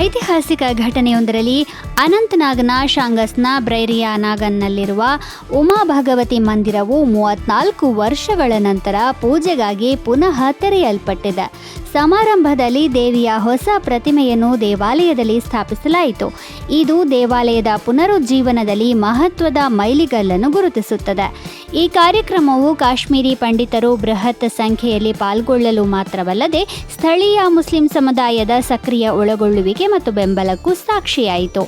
ಐತಿಹಾಸಿಕ ಘಟನೆಯೊಂದರಲ್ಲಿ ಅನಂತನಾಗ್ನ ಶಾಂಗಸ್ನ ಬ್ರೈರಿಯಾನಾಗನ್ನಲ್ಲಿರುವ ಉಮಾ ಭಗವತಿ ಮಂದಿರವು ಮೂವತ್ನಾಲ್ಕು ವರ್ಷಗಳ ನಂತರ ಪೂಜೆಗಾಗಿ ಪುನಃ ತೆರೆಯಲ್ಪಟ್ಟಿದೆ. ಸಮಾರಂಭದಲ್ಲಿ ದೇವಿಯ ಹೊಸ ಪ್ರತಿಮೆಯನ್ನು ದೇವಾಲಯದಲ್ಲಿ ಸ್ಥಾಪಿಸಲಾಯಿತು. ಇದು ದೇವಾಲಯದ ಪುನರುಜ್ಜೀವನದಲ್ಲಿ ಮಹತ್ವದ ಮೈಲಿಗಲ್ಲನ್ನು ಗುರುತಿಸುತ್ತದೆ. ಈ ಕಾರ್ಯಕ್ರಮವು ಕಾಶ್ಮೀರಿ ಪಂಡಿತರು ಬೃಹತ್ ಸಂಖ್ಯೆಯಲ್ಲಿ ಪಾಲ್ಗೊಳ್ಳಲು ಮಾತ್ರವಲ್ಲದೆ ಸ್ಥಳೀಯ ಮುಸ್ಲಿಂ ಸಮುದಾಯದ ಸಕ್ರಿಯ ಒಳಗೊಳ್ಳುವಿಕೆ ಮತ್ತು ಬೆಂಬಲಕ್ಕೂ ಸಾಕ್ಷಿಯಾಯಿತು.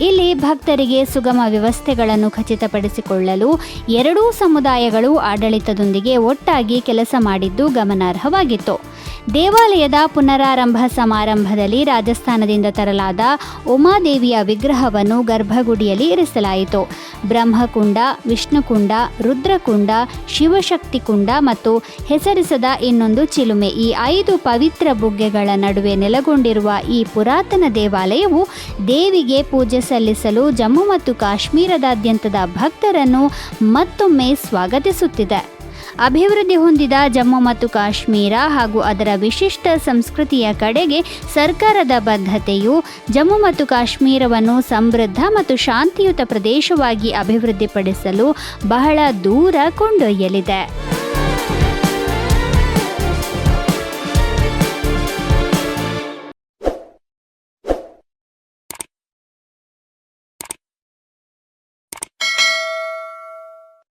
ಇಲ್ಲಿ ಭಕ್ತರಿಗೆ ಸುಗಮ ವ್ಯವಸ್ಥೆಗಳನ್ನು ಖಚಿತಪಡಿಸಿಕೊಳ್ಳಲು ಎರಡೂ ಸಮುದಾಯಗಳು ಆಡಳಿತದೊಂದಿಗೆ ಒಟ್ಟಾಗಿ ಕೆಲಸ ಮಾಡಿದ್ದು ಗಮನಾರ್ಹವಾಗಿತ್ತು. ದೇವಾಲಯದ ಪುನರಾರಂಭ ಸಮಾರಂಭದಲ್ಲಿ ರಾಜಸ್ಥಾನದಿಂದ ತರಲಾದ ಉಮಾದೇವಿಯ ವಿಗ್ರಹವನ್ನು ಗರ್ಭಗುಡಿಯಲ್ಲಿ ಇರಿಸಲಾಯಿತು. ಬ್ರಹ್ಮಕುಂಡ, ವಿಷ್ಣುಕುಂಡ, ರುದ್ರಕುಂಡ, ಶಿವಶಕ್ತಿ ಕುಂಡ ಮತ್ತು ಹೆಸರಿಸದ ಇನ್ನೊಂದು ಚಿಲುಮೆ. ಈ ಐದು ಪವಿತ್ರ ಬುಗ್ಗೆಗಳ ನಡುವೆ ನೆಲೆಗೊಂಡಿರುವ ಈ ಪುರಾತನ ದೇವಾಲಯವು ದೇವಿಗೆ ಪೂಜೆ ಸಲ್ಲಿಸಲು ಜಮ್ಮು ಮತ್ತು ಕಾಶ್ಮೀರದಾದ್ಯಂತದ ಭಕ್ತರನ್ನು ಮತ್ತೊಮ್ಮೆ ಸ್ವಾಗತಿಸುತ್ತಿದೆ. ಅಭಿವೃದ್ಧಿ ಹೊಂದಿದ ಜಮ್ಮು ಮತ್ತು ಕಾಶ್ಮೀರ ಹಾಗೂ ಅದರ ವಿಶಿಷ್ಟ ಸಂಸ್ಕೃತಿಯ ಕಡೆಗೆ ಸರ್ಕಾರದ ಬದ್ಧತೆಯು ಜಮ್ಮು ಮತ್ತು ಕಾಶ್ಮೀರವನ್ನು ಸಮೃದ್ಧ ಮತ್ತು ಶಾಂತಿಯುತ ಪ್ರದೇಶವಾಗಿ ಅಭಿವೃದ್ಧಿಪಡಿಸಲು ಬಹಳ ದೂರ ಕೊಂಡೊಯ್ಯಲಿದೆ.